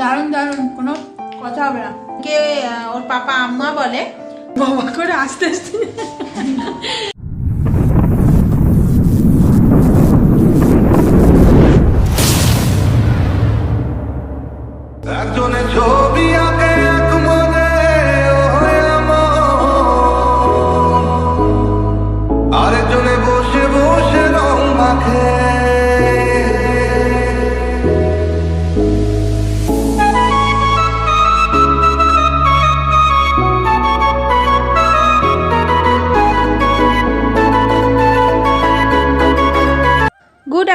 দারুণ দারুণ, কোনো কথা হবে না। কে ওর পাপা, আম্মা বলে বাবা করে আস্তে আস্তে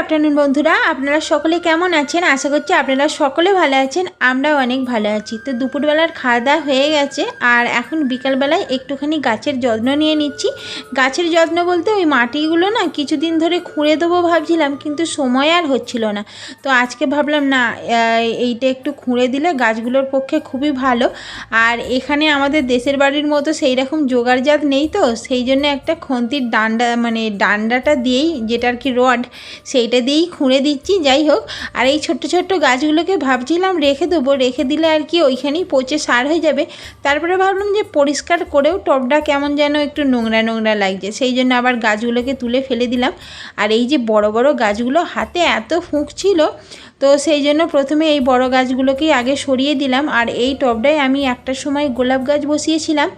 আফটারনুন বন্ধুরা। আপনারা সকলে কেমন আছেন? আশা করছি আপনারা সকলে ভালো আছেন। আমরাও অনেক ভালো আছি। তো দুপুরবেলার খাওয়া দাওয়া হয়ে গেছে। আর এখন বিকালবেলায় একটুখানি গাছের যত্ন নিয়ে নিচ্ছি। গাছের যত্ন বলতে ওই মাটিগুলো না কিছুদিন ধরে খুঁড়ে দেবো ভাবছিলাম, কিন্তু সময় আর হচ্ছিল না। তো আজকে ভাবলাম, না এইটা একটু খুঁড়ে দিলে গাছগুলোর পক্ষে খুবই ভালো। আর এখানে আমাদের দেশের বাড়ির মতো সেই রকম জোগাড়জাত নেই তো। সেই জন্য একটা খন্তির ডান্ডা মানে ডান্ডাটা দিয়েই, যেটা আর কি রড, সেইটা দিয়েই খুঁড়ে দিচ্ছি, যাই হোক। আর এই ছোট্ট ছোট্ট গাছগুলোকে ভাবছিলাম রেখে দেবো, রেখে দিলে আর কি ওইখানেই পচে সার হয়ে যাবে। তারপরে ভাবলাম যে পরিষ্কার করেও টবটা কেমন যেন একটু নোংরা নোংরা লাগছে, সেই জন্য আবার গাছগুলোকে তুলে ফেলে দিলাম। আর এই যে বড় বড় গাছগুলো হাতে এত ফুঁক ছিল তো সেই জন্য প্রথমে এই বড় গাছগুলোকেই আগে সরিয়ে দিলাম আর এই টবটায় আমি একটা সময় গোলাপ গাছ বসিয়েছিলাম।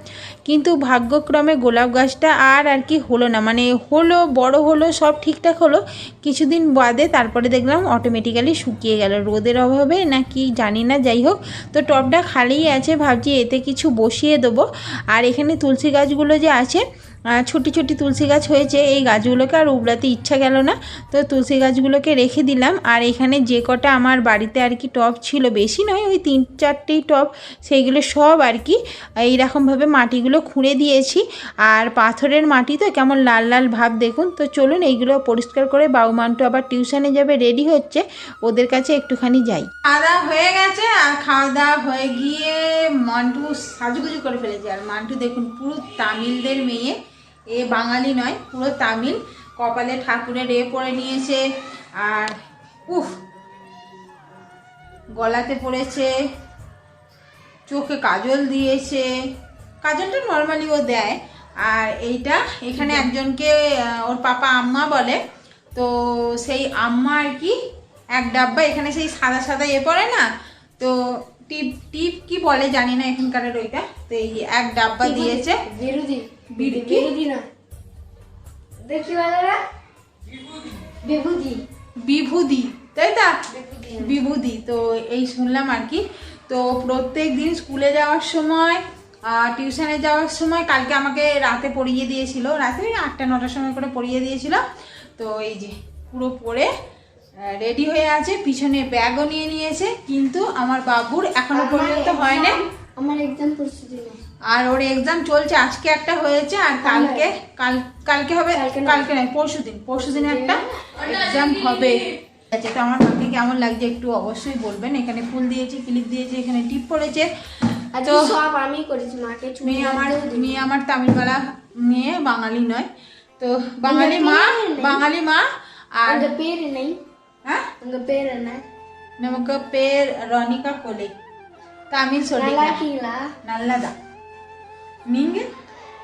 কিন্তু ভাগ্যক্রমে গোলাপ গাছটা আর আর কি হলো না মানে হলো, বড় হলো, সব ঠিকঠাক হলো। কিছুদিন বাদে তারপরে দেখলাম অটোমেটিক্যালি শুকিয়ে গেল। রোদের অভাবে না কি জানি না, যাই হোক। তো টবটা খালিই আছে, ভাবছি এতে কিছু বসিয়ে দেবো। আর এখানে তুলসী গাছগুলো যে আছে ছোটি ছোটি তুলসী গাছ হয়েছে, এই গাছগুলোকে আর উবড়াতে ইচ্ছা গেল না। তো তুলসী গাছগুলোকে রেখে দিলাম, আর এখানে যে কটা আমার বাড়িতে আর কি টব ছিল, বেশি নয়, ওই তিন চারটেই টব, সেইগুলো সব আর কি এইরকমভাবে মাটিগুলো খুঁড়ে দিয়েছি। আর পাথরের মাটি তো কেমন লাল লাল ভাব, দেখুন। তো চলুন, এইগুলো পরিষ্কার করে বাবু মান্টু আবার টিউশনে যাবে, রেডি হচ্ছে। ওদের কাছে একটুখানি যাই। খাওয়া হয়ে গেছে, আর খাওয়া দাওয়া হয়ে গিয়ে মান্টু সাজুগুজু করে ফেলেছে। আর মান্টু দেখুন, পুরো তামিলদের মেয়ে। এ বাঙালি নয় পুরো তামিল। কপালে ঠাকুরের এ পরে নিয়েছে আর উফ গলাতে পড়েছে চোখে কাজল দিয়েছে। কাজলটা নর্মালি ও দেয় আর এইটা এখানে একজনকে ওর পাপা আম্মা বলে। তো সেই আম্মা আর কি এক ডাব্বা এখানে সেই সাদা সাদা এ পড়ে না? তো টিপ টিপ কি বলে জানি না এখানকারের ওইটা। তো এই এক ডাব্বা দিয়েছে। কি? বিরোধী না। দেখি বাজারা? বিভূতি। বিভূদি তাই তা? বিভূদি তো এই শুনলাম আর কি। তো প্রত্যেক দিন স্কুলে যাওয়ার সময় টিউশনে যাওয়ার সময় কালকে আমাকে রাতে পড়িয়ে দিয়েছিল। রাতে আটটা নটার সময় করে পড়িয়ে দিয়েছিল। তো এই যে পুরো পড়ে রেডি হয়ে আছে পিছনে ব্যাগও নিয়ে নিয়েছে কিন্তু আমার বাবুর এখনও পর্যন্ত হয় না আমার এক্সাম প্রস্তুতি আর ওর এক্সাম চলছে আজকে একটা হয়েছে আর কালকে কাল কালকে হবে কালকে নয়। পরশু দিন পরশু দিন একটা এক্সাম হবে। আচ্ছা তো আমার মাকে কেমন লাগছে একটু অবশ্যই বলবেন। এখানে ফুল দিয়েছে ক্লিপ দিয়েছে এখানে টিপ পড়েছে। আচ্ছা, তো সব আমি করেছি মাকে মেয়ে আমার মেয়ে আমার তামিলবেলা মেয়ে বাঙালি নয়। তো বাঙালি মা বাঙালি মা আর নেই। உங்க பேர் என்ன நமக்கு பேர் ரனிகா கொலை தமிழ் நல்லா சொல்லிக்கலாம் இருக்கீங்களா நல்லதா நீங்க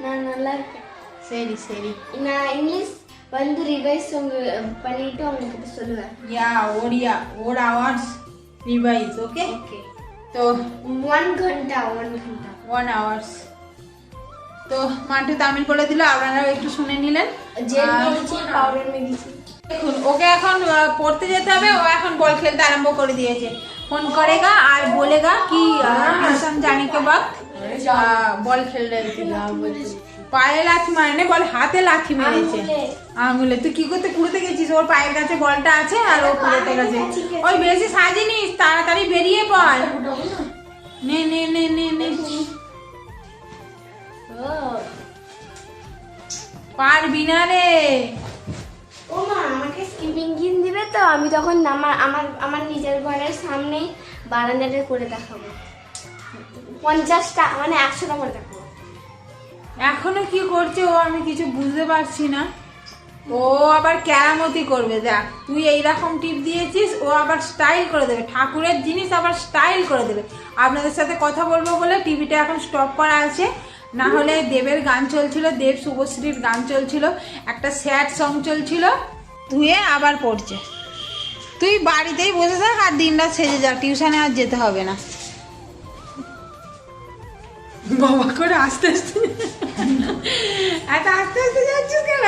நான் நல்லா இருக்கேன் சரி சரி நான் இங்கிலீஷ் வந்து ரிவைஸ் உங்க பண்ணிட்டு உங்ககிட்ட சொல்லுவேன் या Odia odd hours revise okay okay तो ওয়ান ঘন্টা ওয়ান ঘন্টা ওয়ান আওয়ার্স তো মান্টু তামিল বলে দিল আপনারাও একটু শুনে নিলেন জেল আর মেরেছি পাউডার মেরেছি দেখুন, ওকে এখন পড়তে যেতে হবে, ও এখন বল খেলতে আরম্ভ করে দিয়েছে। ফোন করে গা আর বলে গা কি জানি কে বল খেলে পায়ে লাথি মারেনি, বল হাতে লাথি মেরেছে। আঙুলে, তুই কি করতে কুড়োতে গেছিস? ওর পায়ের কাছে বলটা আছে আর ও কুড়োতে গেছে। ওই বেশি সাজিনিস, তাড়াতাড়ি বেরিয়ে পড়। নে নে নে নে নে। পারবি না রে। আমাকে স্কিপিং গিন দিবে তো, আমি তখন আমার আমার আমার নিজের ঘরের সামনেই বারান্দাটা করে দেখাবো। পঞ্চাশটা মানে একশোটা করে দেখাবো। এখনও কি করছে ও আমি কিছু বুঝতে পারছি না। ও আবার কেরামতি করবে, দেখ, তুই এইরকম টিপ দিয়েছিস, ও আবার স্টাইল করে দেবে, ঠাকুরের জিনিস আবার স্টাইল করে দেবে। আপনাদের সাথে কথা বলব বলে টিভিটা এখন স্টপ করা আছে। না হলে দেবের গান চলছিল, দেব শুভশ্রীর গান চলছিল, একটা স্যাড সং চলছিল। ধুয়ে আবার পড়ছে। তুই বাড়িতেই বসে থাক আর দিনটা সেজে যা, টিউশনে আর যেতে হবে না। বাবা করে আস্তে আস্তে। এত আস্তে আস্তে যাচ্ছিস কেন?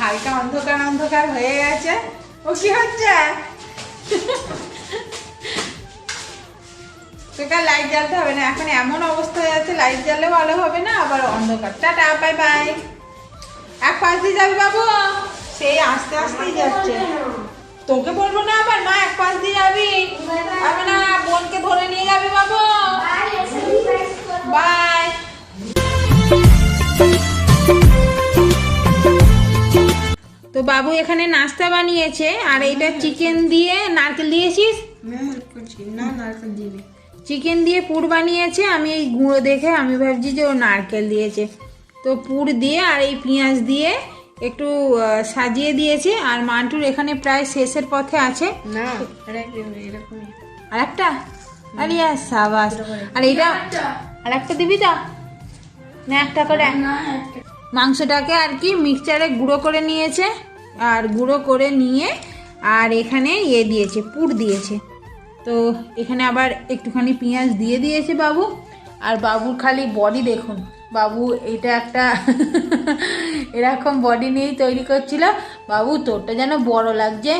হালকা অন্ধকার অন্ধকার হয়ে গেছে। ও কি হচ্ছে? তোকে লাইট জ্বালতে হবে না। এখন এমন অবস্থা হয়ে যাচ্ছে লাইট জ্বালে ভালো হবে না, আবার অন্ধকার টাটা বাই বাই এক পাশ দিয়ে যাবি বাবু। সেই আস্তে আস্তেই যাচ্ছে। তোকে বলব না আবার? মা এক পাশ দিয়ে যাবি? আমি না বোনকে ধরে নিয়ে যাবি বাবু। বাই। তো বাবু এখানে নাস্তা বানিয়েছে আর এইটা চিকেন দিয়ে নারকেল দিয়েছিস? না নারকেল চিকেন দিয়ে পুর বানিয়েছে আমি এই গুঁড়ো দেখে আমি ভাবছি যে ও নারকেল দিয়েছে। তো পুর দিয়ে আর এই পেঁয়াজ দিয়ে একটু সাজিয়ে দিয়েছে আর মান্টুর এখানে প্রায় শেষের পথে আছে। না। আর একটা আরে সাবাস। আর এইটা আর একটা দিবি তো? না একটা করে। মাংসটাকে আর কি মিক্সচারে গুঁড়ো করে নিয়েছে আর গুঁড়ো করে নিয়ে আর এখানে ইয়ে দিয়েছে পুর দিয়েছে। তো এখানে আবার একটুখানি পেঁয়াজ দিয়ে দিয়েছে বাবু আর বাবুর খালি বডি দেখুন। বাবু এটা একটা এরকম বডি নিয়েই তৈরি করছিল। বাবু তোরটা যেন বড় লাগছে।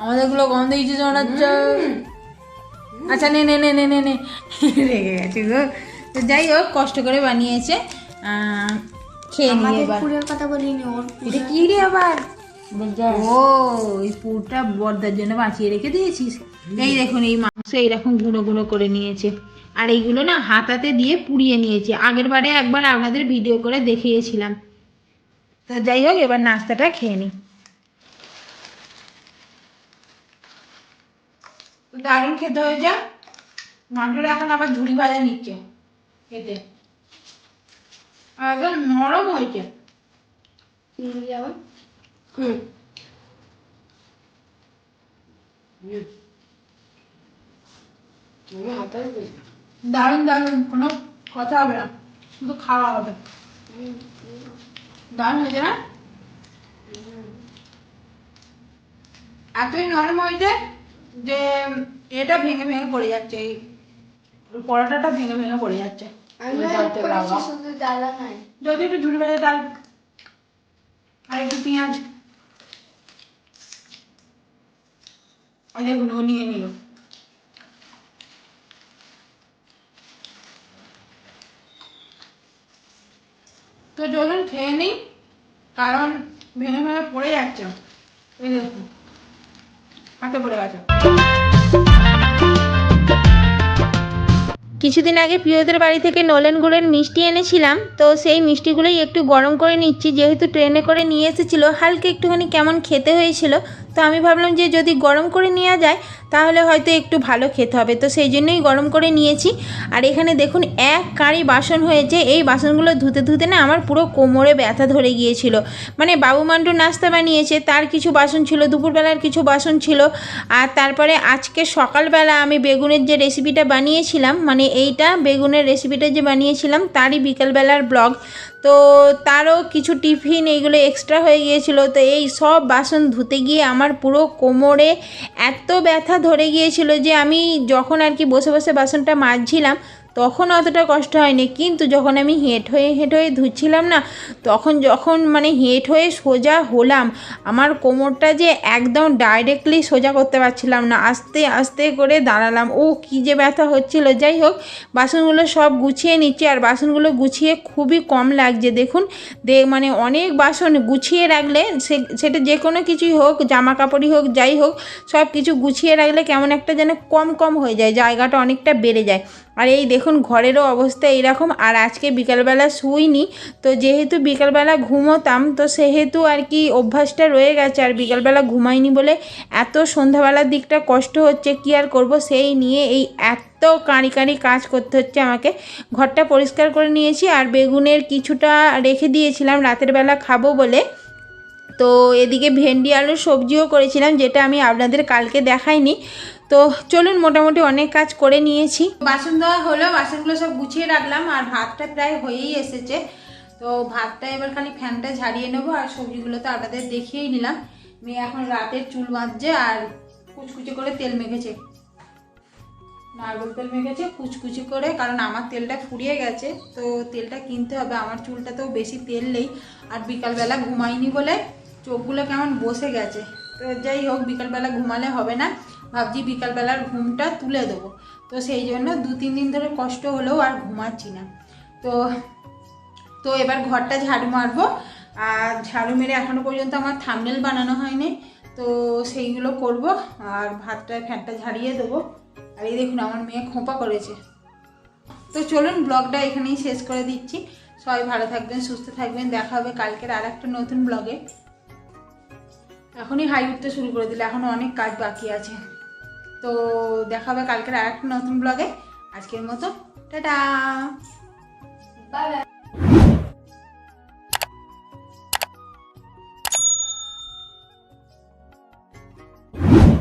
আমাদেরগুলো গন্ধ দিয়েছে মনে হচ্ছে আচ্ছা নে নে নে নে নে নে। রেগে গেছে গো। তো যাই হোক কষ্ট করে বানিয়েছে। খেয়ে নিয়ে এবার। পুরের কথা বলিনি ওর এটা কি রে আবার? ও এই পুরটা বর্দার জন্য বাঁচিয়ে রেখে দিয়েছিস। এই দেখুন এই মাংস এইরকম গুঁড়ো গুঁড়ো করে নিয়েছে। আর এইগুলো না হাতাতে দিয়ে পুড়িয়ে নিয়েছে। আগের বারে একবার আপনাদের ভিডিও করে দেখিয়েছিলাম। তো যাই হোক এবার নাস্তাটা খেয়ে নিই। দারুণ খেতে হয়ে যা মাংসটা এখন আবার ঝুড়ি ভাজা নিচ্ছে খেতে। আর একদম নরম হয়েছে। হুম। দারুণ দারুণ কোনো কথা হবে না। শুধু খাওয়া হবে। দারুণ হয়েছে না? এতই নরম হয়েছে যে এটা ভেঙে ভেঙে পড়ে যাচ্ছে এই পরোটাটা ভেঙে ভেঙে পড়ে যাচ্ছে। যদি একটু ঝুড়ি ভেজে ডাল আর একটু পেঁয়াজ। নিয়ে নিল। তো চলুন খেয়ে নিই, কারণ ভেঙে ভেঙে পড়ে যাচ্ছে। এই দেখুন, হাতে পড়ে গেছে। কিছুদিন আগে প্রিয়দের বাড়ি থেকে নলেন গুড়ের মিষ্টি এনেছিলাম, তো সেই মিষ্টিগুলোই একটু গরম করে নিচ্ছি। যেহেতু ট্রেনে করে নিয়ে এসেছিল, হালকা একটুখানি কেমন খেতে হয়েছিল তো আমি ভাবলাম যে যদি গরম করে নেওয়া যায়, তাহলে হয়তো একটু ভালো খেতে হবে। তো সেই জন্যই গরম করে নিয়েছি। আর এখানে দেখুন, এক কাঁড়ি বাসন হয়েছে। এই বাসনগুলো ধুতে ধুতে না আমার পুরো কোমরে ব্যথা ধরে গিয়েছিল। মানে বাবু মান্টু নাস্তা বানিয়েছে, তার কিছু বাসন ছিল, দুপুরবেলার কিছু বাসন ছিল। আর তারপরে আজকে সকালবেলা আমি বেগুনের যে রেসিপিটা বানিয়েছিলাম মানে এইটা বেগুনের রেসিপিটা যে বানিয়েছিলাম, তারই বিকালবেলার ব্লগ তো তারও কিছু টিফিন এইগুলো এক্সট্রা হয়ে গিয়েছিল। তো এই সব বাসন ধুতে গিয়ে আমার পুরো কোমরে এত ব্যথা ধরে গিয়েছিল যে আমি যখন আর কি বসে বসে বাসনটা মাজছিলাম তখন অতটা কষ্ট হয়নি। কিন্তু যখন আমি হেঁট হয়ে হেঁট হয়ে ধুচ্ছিলাম না, তখন যখন মানে হেঁট হয়ে সোজা হলাম, আমার কোমরটা যে একদম ডাইরেক্টলি সোজা করতে পারছিলাম না। আস্তে আস্তে করে দাঁড়ালাম। ও কী যে ব্যথা হচ্ছিল। যাই হোক, বাসনগুলো সব গুছিয়ে নিচ্ছি। আর বাসনগুলো গুছিয়ে খুবই কম লাগছে। দেখুন, দে মানে অনেক বাসন গুছিয়ে রাখলে সেটা যে কোনো কিছুই হোক জামা কাপড়ই হোক, যাই হোক সব কিছু গুছিয়ে রাখলে কেমন একটা যেন কম কম হয়ে যায়। জায়গাটা অনেকটা বেড়ে যায়। আর এই দেখুন, ঘরেরও অবস্থা এইরকম। আর আজকে বিকালবেলা শুইনি, তো যেহেতু বিকালবেলা ঘুমোতাম, তো সেহেতু আর কি অভ্যাসটা রয়ে গেছে। আর বিকালবেলা ঘুমাইনি বলে এত সন্ধ্যাবেলার দিকটা কষ্ট হচ্ছে, কি আর করব? সেই নিয়ে এই এত কাঁড়ি কাঁড়ি কাজ করতে হচ্ছে আমাকে। ঘরটা পরিষ্কার করে নিয়েছি, আর বেগুনের কিছুটা রেখে দিয়েছিলাম, রাতের বেলা খাব বলে। তো এদিকে ভেন্ডি, আলুর সবজিও করেছিলাম, যেটা আমি আপনাদের কালকে দেখাইনি। তো চলুন, মোটামুটি অনেক কাজ করে নিয়েছি। বাসন দেওয়া হলো, বাসনগুলো সব গুছিয়ে রাখলাম, আর ভাতটা প্রায় হয়েই এসেছে। তো ভাতটা এবার খালি ফ্যানটা ঝাড়িয়ে নেব, আর সবজিগুলো তো আপনাদের দেখিয়েই নিলাম। মেয়ে এখন রাতের চুল বাঁধছে, আর কুচকুচি করে তেল মেখেছে। নারকেল তেল মেখেছে, কুচকুচি করে, কারণ আমার তেলটা ফুরিয়ে গেছে, তো তেলটা কিনতে হবে। আমার চুলটাতেও বেশি তেল নেই, আর বিকালবেলা ঘুমাইনি বলে চোখগুলো কেমন বসে গেছে। তো যাই হোক, বিকালবেলা ঘুমালে হবে না। ভাবছি বিকালবেলার ঘুমটা তুলে দেবো। তো সেই জন্য দু তিন দিন ধরে কষ্ট হলেও আর ঘুমাচ্ছি না। তো তো এবার ঘরটা ঝাড়ু মারবো। আর ঝাড়ু মেরে এখনও পর্যন্ত আমার থামনেল বানানো হয়নি। তো সেইগুলো করব। আর ভাতটা, ফ্যানটা ঝাড়িয়ে দেবো। আর এই দেখুন, আমার মেয়ে খোঁপা করেছে। তো চলুন, ব্লগটা এখানেই শেষ করে দিচ্ছি। সবাই ভালো থাকবেন, সুস্থ থাকবেন। দেখা হবে কালকের আর একটা নতুন ব্লগে। এখনই হাই উঠতে শুরু করে দিলে, এখনও অনেক কাজ বাকি আছে। তো দেখা হবে কালকের আর একটা নতুন ব্লগে আজকের মতো, টাটা! বাই